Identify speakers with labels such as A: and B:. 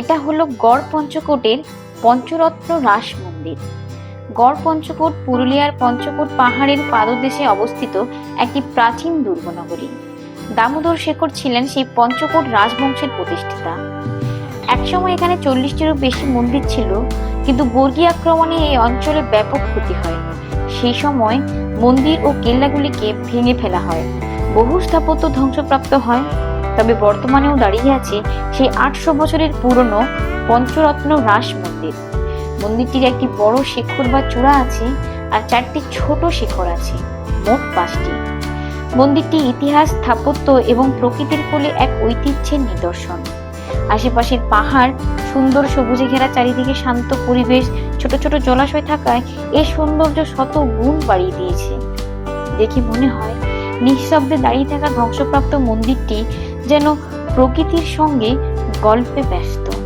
A: এটা হলো গড় পঞ্চকোটের পঞ্চরত্ন রাস মন্দির। গড় পঞ্চকোট পুরুলিয়ার পঞ্চকোট পাহাড়ের পাদদেশে অবস্থিত একটি প্রাচীন দুর্গনগরী। দামোদর শেখর ছিলেন সেই পঞ্চকোট রাজবংশের প্রতিষ্ঠাতা। একসময় এখানে চল্লিশটিরও বেশি মন্দির ছিল, কিন্তু বর্গী আক্রমণে এই অঞ্চলে ব্যাপক ক্ষতি হয়। সেই সময় মন্দির ও কেল্লাগুলিকে ভেঙে ফেলা হয়। বহু স্থাপত্য ধ্বংসপ্রাপ্ত হয়। তবে বর্তমানেও দাঁড়িয়ে আছে সেই আটশো বছরের পুরনো পঞ্চরত্ন রাস মন্দির। মন্দিরটির একটি বড় শিখর বা চূড়া আছে আর চারটি ছোট শিখর আছে, মোট পাঁচটি। মন্দিরটি ইতিহাস, স্থাপত্য এবং প্রকৃতির কোলে এক ঐতিহ্যের নিদর্শন। আশেপাশের পাহাড়, সুন্দর সবুজে ঘেরা চারিদিকে শান্ত পরিবেশ, ছোট ছোট জলাশয় থাকায় এর সৌন্দর্য শত গুণ বাড়িয়ে দিয়েছে। দেখে মনে হয়, নিঃশব্দে দাঁড়িয়ে থাকা ধ্বংসপ্রাপ্ত মন্দিরটি যেন প্রকৃতির সঙ্গে গল্পে ব্যস্ত।